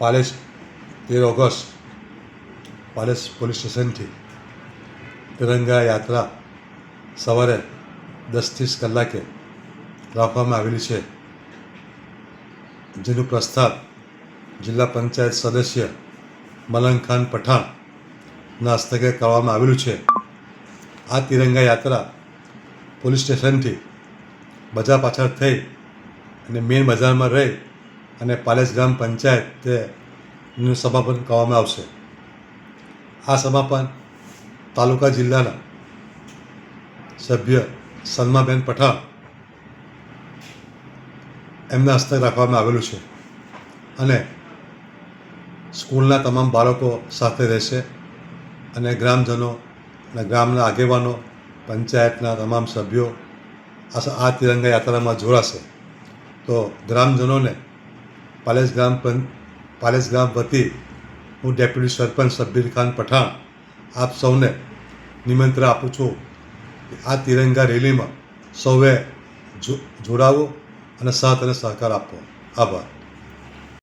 Palace તેર August palace police સ્ટેશનથી તિરંગા યાત્રા સવારે દસ ત્રીસ કલાકે રાખવામાં આવેલી છે. જેનું પ્રસ્થાન જિલ્લા પંચાયત સદસ્ય મલંગ પઠાણના હસ્તકે કરવામાં આવેલું છે. આ તિરંગા યાત્રા પોલીસ સ્ટેશનથી બજાર પાછળ થઈ અને મેન બજારમાં રહી અને પાલેસ ગ્રામ પંચાયતનું સમાપન કરવામાં આવશે. આ સમાપન તાલુકા જિલ્લાના સભ્ય સલમાબેન પઠાણ એમના હસ્તક રાખવામાં આવેલું છે અને સ્કૂલના તમામ બાળકો સાથે રહેશે અને ગ્રામજનો અને ગ્રામના આગેવાનો, પંચાયતના તમામ સભ્યો આ આ તિરંગા યાત્રામાં જોડાશે. તો ગ્રામજનોને પાલેસ ગ્રામ પં પાલેસ ગ્રામ વતી હું ડેપ્યુટી સરપંચ સબ્બીર ખાન પઠાણ આપ સૌને નિમંત્રણ આપું છું આ તિરંગા રેલીમાં સૌએ જોડાવો અને સાથ અને સહકાર આપવો આભાર.